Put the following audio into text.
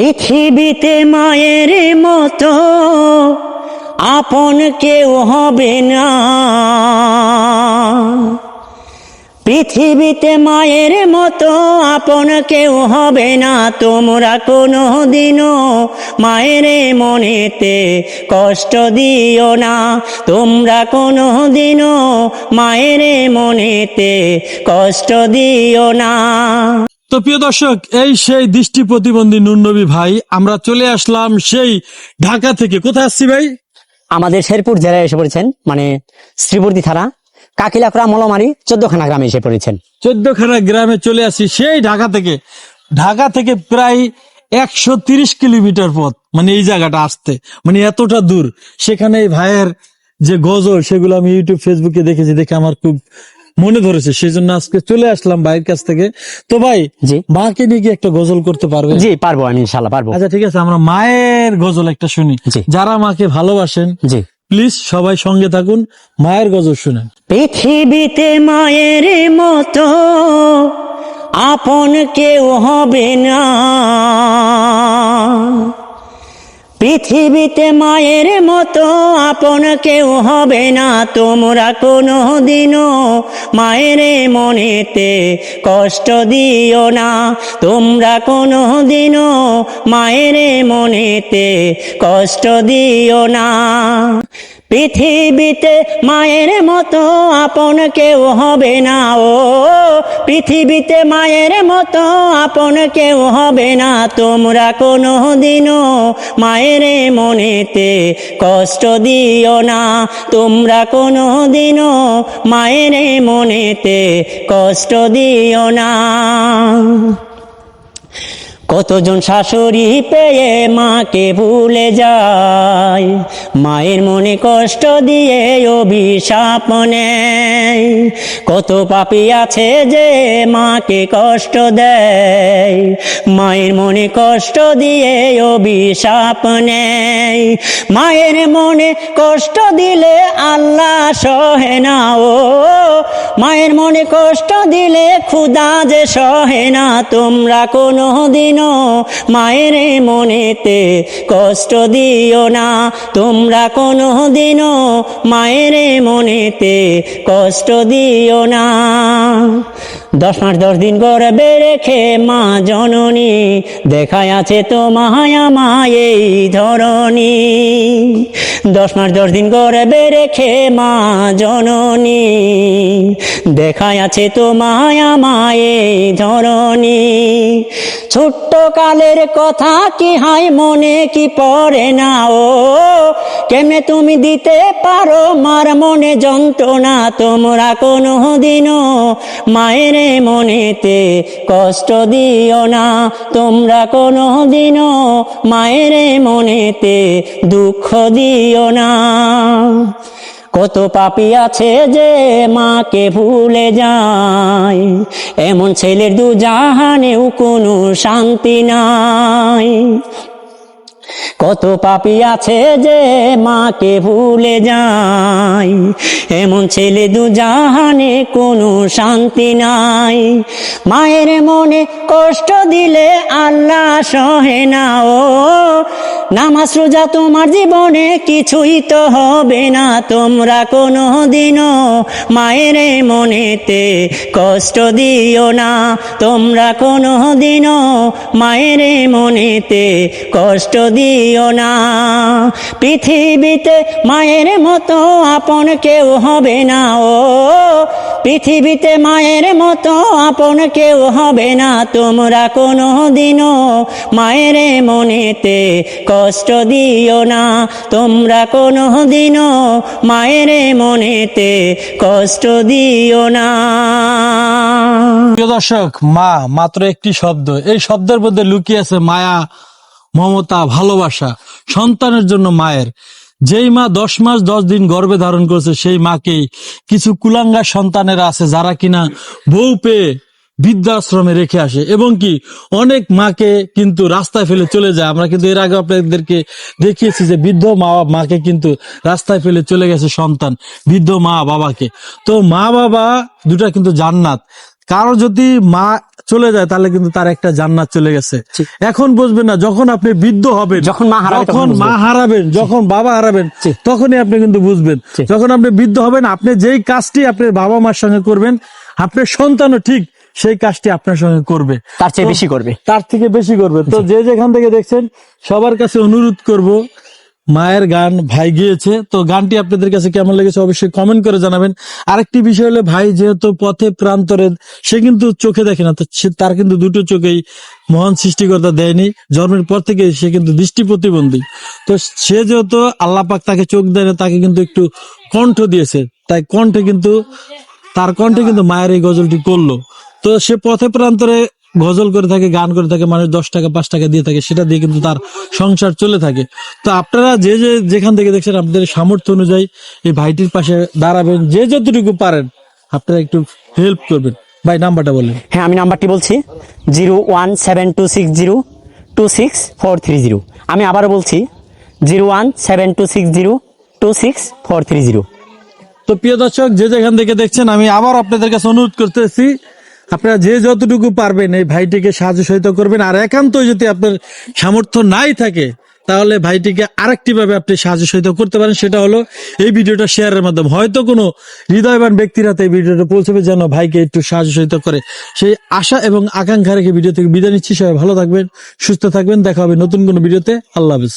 পৃথিবীতে মায়ের মতো আপন কেউ হবে না। পৃথিবীতে মায়ের মতো আপন কেউ হবে না। তোমরা কোনো দিনও মায়ের মনেতে কষ্ট দিও না। তোমরা কোনো দিনও মায়ের মনেতে কষ্ট দিও না। তো প্রিয় দর্শক এই সেই দৃষ্টি প্রতিবন্ধী নুনবী ভাই আমরা চলে আসলাম সেই ঢাকা থেকে। কোথায় আসছি ভাই? আমাদের শেরপুর জেলায় এসে পড়েছেন মানে শ্রীবর্তী থানা কাকিলাখড়া মলমারি চোদ্দখানা গ্রামে এসে পড়েছেন। চোদ্দখানা গ্রামে চলে আসি সেই ঢাকা থেকে। ঢাকা থেকে প্রায় একশো তিরিশ কিলোমিটার পথ মানে এই জায়গাটা আসতে মানে এতটা দূর। সেখানে এই ভাইয়ের যে গজল সেগুলো আমি ইউটিউব ফেসবুকে দেখেছি দেখে আমার খুব মনে ধরেছে সেই জন্য আজকে চলে আসলাম ভাইয়ের কাছ থেকে। তো ভাই। মাকে নিয়ে কি একটা গজল করতে পারবে জি পারব আমি ইনশাল্লাহ পারব। আচ্ছা ঠিক আছে আমরা মায়ের গজল একটা শুনি। যারা মাকে ভালোবাসেন জি। প্লিজ সবাই সঙ্গে থাকুন মায়ের গজল শুনেন। পৃথিবীতে মায়ের মতো আপন কেউ হবে না। পৃথিবীতে মায়ের মতো আপন কেউ হবে না। তোমরা কোনো দিনও মায়ের মনেতে কষ্ট দিও না। তোমরা কোনো দিনও মায়ের মনেতে কষ্ট দিও না। পৃথিবীতে মায়ের মতো আপন কেউ হবে না, ও পৃথিবীতে মায়ের মতো আপন কেউ হবে না। তোমরা কোনো দিনও মায়ের মনেতে কষ্ট দিও না, তোমরা কোনো দিনও মায়ের মনেতে কষ্ট দিও না। কতজন শাশুড়ি পেয়ে মাকে ভুলে যায় মায়ের মনে কষ্ট দিয়ে অভিশাপ নেয় কত পাপি আছে যে মাকে কষ্ট দেয়। মায়ের মনে কষ্ট দিয়ে অভিশাপ নেয়। মায়ের মনে কষ্ট দিলে আল্লাহ সহে না ও। মায়ের মনে কষ্ট দিলে খুদা যে সহে না। তোমরা কোনো দিনও মায়ের মনেতে কষ্ট দিও না। তোমরা কোনো দিনও মায়ের মনেতে কষ্ট দিও না। দশ মাস দশ দিন গর্বে রেখে মা জননী দেখায় আছে তো মায়া মায়েই ধরনী দশ মাস দশ দিন গর্বে রেখে মা জননী দেখায় আছে তো মায়া মায়েই ধরনী ছোট্ট কালের কথা কি হাই মনে কি পড়ে না ও? কেমনে তুমি দিতে পারো মার মনে যন্ত্রণা? তোমরা কোনো দিনও মায়ের মনেতে কষ্ট দিও না, তোমরা কোনো দিনও মায়ের মনেতে দুঃখ দিও না। কত পাপি আছে যে মাকে ভুলে যায়, এমন ছেলের দু জাহানেও কোনো শান্তি নাই। কত পাপি আছে যে মাকে ভুলে যায়। এমন ছেলে দু জাহানে কোনো শান্তি নাই। মায়ের মনে কষ্ট দিলে আল্লাহ সহে না, ও। নামাজ রোজা তোমার জীবনে কিছুই তো হবে না, তোমরা কোনো দিনও মায়ের মনেতে কষ্ট দিও না। তোমরা কোনো দিনও মায়ের মনেতে কষ্ট দিও না। পৃথিবীতে মায়ের মতো আপন কেউ হবে না ও। পৃথিবীতে মায়ের মতো আপন কেউ হবে না। তোমরা কোনো দিনও মায়ের মনেতে কষ্ট দিও না। তোমরা কোনো দিনও মায়ের মনেতে কষ্ট দিও না। প্রিয় দর্শক, মা, মাত্র একটি শব্দ। এই শব্দের মধ্যে লুকিয়ে আছে মায়া। মমতা, ভালোবাসা, সন্তানের জন্য মায়ের। যেই মা দশ মাস দশ দিন গর্ভে ধারণ করেছে, সেই মাকেই কিছু কুলাঙ্গা সন্তানেরা আছে যারা কিনা বউ পেয়ে বৃদ্ধাশ্রমে রেখে আসে। এবং কি, অনেক মাকে কিন্তু রাস্তায় ফেলে চলে যায়। আমরা কিন্তু এর আগে আপনাদেরকে দেখিয়েছি যে বৃদ্ধ মা মাকে কিন্তু রাস্তায় ফেলে চলে গেছে সন্তান, বৃদ্ধ মা বাবাকে। তো মা বাবা দুটা কিন্তু জান্নাত। কারও যদি মা চলে যায় তাহলে কিন্তু তার একটা জান্নাত চলে গেছে। এখন বুঝবেন না যখন আপনি বৃদ্ধ হবেন যখন মা যখন মা হারাবেন যখন বাবা হারাবেন তখনই আপনি কিন্তু বুঝবেন। যখন আপনি বৃদ্ধ হবেন আপনি যেই কাজটি আপনার বাবা মার সঙ্গে করবেন আপনার সন্তানও ঠিক সেই কাজটি আপনার সঙ্গে করবে। তার চেয়ে বেশি করবে। তার থেকে বেশি করবে। তো যে যেখান থেকে দেখছেন সবার কাছে অনুরোধ করব মায়ের গান ভাই গিয়েছে। তো গানটি আপনাদের কাছে কেমন লেগেছে অবশ্যই কমেন্ট করে জানাবেন। আরেকটি বিষয় হলো ভাই যেহেতু পথে প্রান্তরে সে কিন্তু চোখে দেখে না তার কিন্তু দুটো চোখেই মহান সৃষ্টিকর্তা দেয়নি। জন্মের পর থেকে সে কিন্তু দৃষ্টি প্রতিবন্ধী। তো সে যেহেতু আল্লাপাক তাকে চোখ দেয় না, তাকে কিন্তু একটু কণ্ঠ দিয়েছে। তাই কণ্ঠে কিন্তু, তার কণ্ঠে কিন্তু মায়ের এই গজলটি করল। তো সে পথে প্রান্তরে গজল করে থাকে গান করে থাকে মানুষ দশ টাকা পাঁচ টাকা দিয়ে থাকে সেটা দিয়ে কিন্তু তার সংসার চলে থাকে। তো আপনারা যে যে যেখান থেকে দেখছেন আপনাদের সামর্থ্য অনুযায়ী এই ভাইটির পাশে দাঁড়াবেন যে যতটুকু পারেন আপনারা একটু হেল্প করবেন। ভাই নাম্বারটা বলেন। হ্যাঁ আমি নাম্বারটি বলছি zero one seven two six zero two six four three zero. আমি আবারও বলছি zero one seven two six zero two six four three zero. তো প্রিয় দর্শক যে যেখান থেকে দেখছেন আমি আবার আপনাদের কাছে অনুরোধ করতেছি আপনারা যে যতটুকু পারবেন এই ভাইটিকে সাহায্য সহায়তা করবেন। আর একান্ত যদি আপনার সামর্থ্য নাই থাকে, তাহলে ভাইটিকে আরেকটি ভাবে আপনি সাহায্য সহায়তা করতে পারেন। সেটা হলো এই ভিডিওটা শেয়ারের মাধ্যমে। হয়তো কোনো হৃদয়বান ব্যক্তির হাতে এই ভিডিওটা পৌঁছবে যেন ভাইকে একটু সাহায্য সহায়তা করে। সেই আশা এবং আকাঙ্ক্ষা রেখে ভিডিও থেকে বিদায় নিচ্ছি। সবাই ভালো থাকবেন, সুস্থ থাকবেন। দেখা হবে নতুন কোনো ভিডিওতে। আল্লাহ হাফিজ।